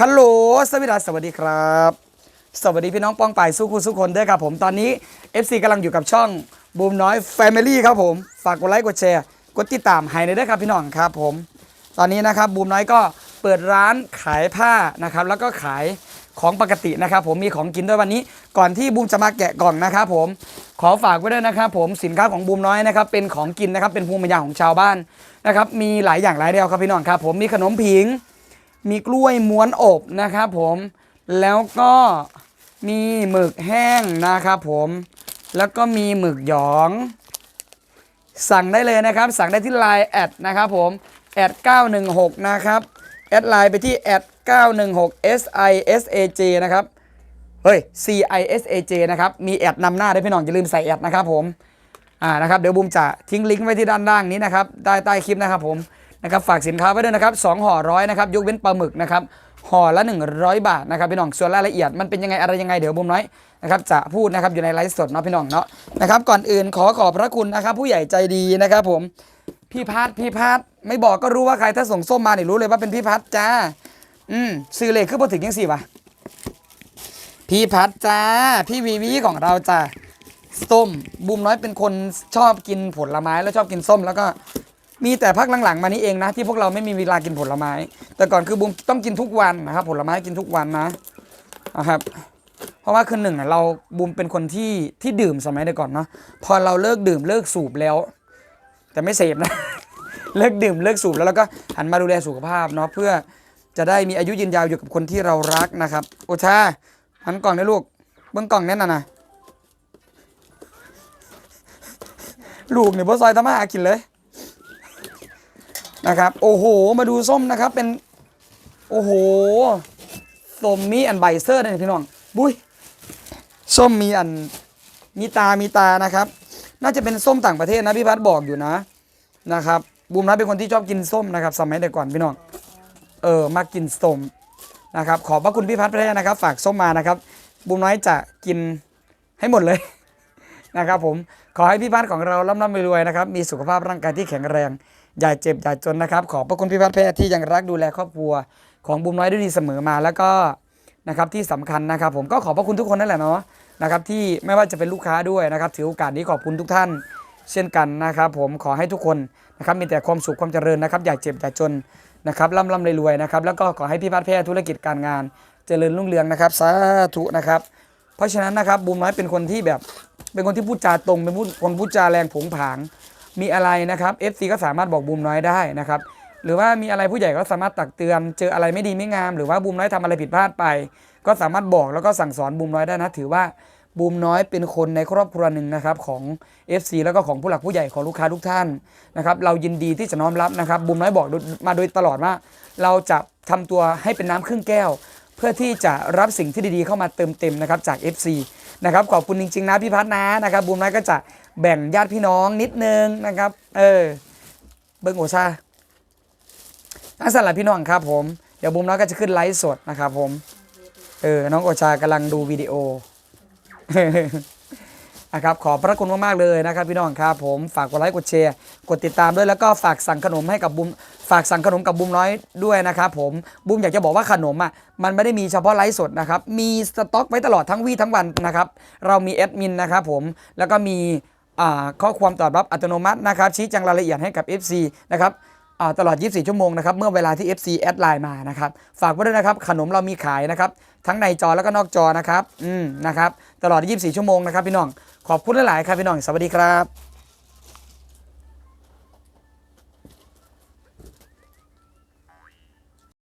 ฮัลโหลสวัสดีครัสวัสดีครับ สวัสดีพี่น้องป้องป่ายสู้คู่สู้คนด้วยครับผมตอนนี้ FC กำลังอยู่กับช่องบูมน้อย Family ครับผม ฝากกดไลค์กดแชร์ กดติดตามให้ในอยด้วยครับพี่น้องครับผม ตอนนี้นะครับบูมน้อยก็เปิดร้านขายผ้านะครับ แล้วก็ขายของปกตินะครับ ผมมีของกินด้วยวันนี้ ก่อนที่บูมจะมาแกะกล่องนะครับผมขอฝากไว้ด้วยนะครับ ผมสินค้าของบูมน้อยนะครับเป็นของกินนะครับเป็นภูมิปัญญาของชาวบ้านนะครับมีหลายอย่างหลายแนวครับพี่น้องครับ ผมมีขนมผิง มีกล้วยม้วนอบนะครับผมแล้วก็มีหมึกแห้งนะครับผมแล้วก็มีหมึกหยอง สั่งได้เลยนะครับ สั่งได้ที่ Line แอดนะครับผมแอด916 นะครับ แอดไลน์ไปที่แอด916 SISAJ นะครับ เฮ้ย CISAJ นะครับ มีแอดนำหน้าด้วยพี่น้องอย่าลืมใส่แอดนะครับผม อ่านะครับ เดี๋ยวบูมจะทิ้งลิงก์ไว้ที่ด้านล่างนี้นะครับ ใต้ใต้คลิปนะครับผม นะครับฝากสินค้าไว้ด้วยนะครับสองห่อร้อยนะครับยกเว้นปลาหมึกนะครับห่อละ 100 บาทนะครับพี่น้องส่วนรายละเอียดมันเป็นยังไงอะไรยังไงเดี๋ยวบูมน้อยนะครับจะพูดนะครับอยู่ในไลฟ์สดเนาะพี่น้องเนาะนะครับก่อนอื่นขอขอบพระคุณนะครับ ผู้ใหญ่ใจดีนะครับ ผมพี่พัดพี่พัดไม่บอกก็รู้ว่าใครถ้าส่งส้มมาเนี่ยรู้เลยว่าเป็นพี่พัดจ้า อืมซื้อเลขขึ้นพอถึงยังสี่วะพี่พัดจ้า พี่วีวีของเราจ้าส้มบูมน้อยเป็นคนชอบกินผลไม้แล้วชอบกินส้มแล้วก็ มีแต่พักหลังๆมานี้เองนะ ที่พวกเราไม่มีเวลากินผลไม้ แต่ก่อนคือบูมต้องกินทุกวันนะครับ ผลไม้กินทุกวันนะนะครับ เพราะว่าคือหนึ่งอะเราบูมเป็นคนที่ที่ดื่มสมัยแต่ก่อนเนาะพอเราเลิกดื่มเลิกสูบแล้ว แต่ไม่เสพนะเลิกดื่มเลิกสูบแล้วแล้วก็หันมาดูแลสุขภาพเนาะเพื่อจะได้มีอายุยืนยาวอยู่กับคนที่เรารักนะครับ โอชาหันกล่องได้ลูกเบื้องกล่องแน่นนะนะลูกเนี่ยพ่อซอยทำมาหากินเลย นะครับ โอ้โห มาดูส้มนะครับ เป็น โอ้โหส้มมีอันใบเซอร์นี่พี่น้อง บุ้ย ส้มมีอัน มีตา มีตานะครับ น่าจะเป็นส้มต่างประเทศนะพี่พัดบอกอยู่นะ นะครับ บูมนะเป็นคนที่ชอบกินส้มนะครับ สมัยแต่ก่อนพี่น้อง เออ มากินส้มนะครับ ขอบพระคุณพี่พัดแพร่นะครับ ฝากส้มมานะครับ บูมน้อยจะกินให้หมดเลยนะครับผม ขอให้พี่พัดของเราร่ำร่ำรวยนะครับ มีสุขภาพร่างกายที่แข็งแรง อย่าเจ็บอย่าจนนะครับ ขอบพระคุณพี่พัดแพทย์ที่ยังรักดูแลครอบครัวของบุมน้อยด้วยดีเสมอมาแล้วก็นะครับที่สำคัญนะครับ ผมก็ขอบพระคุณทุกคนนั่นแหละเนาะนะครับที่ไม่ว่าจะเป็นลูกค้าด้วยนะครับ ถือโอกาสนี้ขอบคุณทุกท่าน เช่นกันนะครับ ผมขอให้ทุกคนนะครับมีแต่ความสุขความเจริญนะครับ อย่าเจ็บอย่าจนนะครับร่ำร่ำรวยๆนะครับแล้วก็ขอให้พี่พัดแพทย์ธุรกิจการงาน เจริญรุ่งเรืองนะครับสาธุนะครับ เพราะฉะนั้นนะครับบูมน้อยเป็นคนที่แบบเป็นคนที่พูดจาตรงเป็นคนพูดจาแรงผงผาง มีอะไรนะครับ FC ก็สามารถบอกบูมน้อยได้นะครับหรือว่ามีอะไรผู้ใหญ่ก็สามารถตักเตือน เจออะไรไม่ดีไม่งาม หรือว่าบูมน้อยทำอะไรผิดพลาดไป ก็สามารถบอกแล้วก็สั่งสอนบูมน้อยได้นะ ถือว่าบูมน้อยเป็นคนในครอบครัวหนึ่งนะครับของ FC แล้วก็ของผู้หลักผู้ใหญ่ของลูกค้าทุกท่านนะครับเรายินดีที่จะน้อมรับนะครับบูมน้อยบอกมาโดยตลอดว่า เราจะทำตัวให้เป็นน้ำครึ่งแก้ว เพื่อที่จะรับสิ่งที่ดีๆเข้ามาเติมเต็มนะครับจาก FC นะครับขอบคุณจริงๆนะพี่พัฒนะนะครับบูมน้อยก็จะ แบ่งญาติพี่น้องนิดนึงนะครับ เออ เบิ้งโอชาทั้งสำหรับพี่น้องครับผม เดี๋ยวบูมน้อยก็จะขึ้นไลฟ์สดนะครับผม เออ น้องโอชากำลังดูวิดีโอนะครับขอบพระคุณมากๆเลยนะครับพี่น้องครับผมฝากกดไลค์กดแชร์กดติดตามด้วยแล้วก็ฝากสั่งขนมให้กับบุมฝากสั่งขนมกับบุมน้อยด้วยนะครับผมบุมอยากจะบอกว่าขนมอะมันไม่ได้มีเฉพาะไลฟ์สดนะครับมีสต็อกไว้ตลอดทั้งวี่ทั้งวันนะครับเรามีแอดมินนะครับผมแล้วก็มี ข้อความตอบรับอัตโนมัตินะครับชี้แจงรายละเอียดให้กับ FC นะครับอ่าตลอด 24 ชั่วโมงนะครับเมื่อเวลาที่ FC แอดไลน์มานะครับฝากไว้ด้วยนะครับขนมเรามีขายนะครับทั้งในจอแล้วก็นอกจอนะครับอืมนะครับตลอด 24 ชั่วโมงนะครับพี่น้องขอบคุณหลายๆครับพี่น้องสวัสดีครับ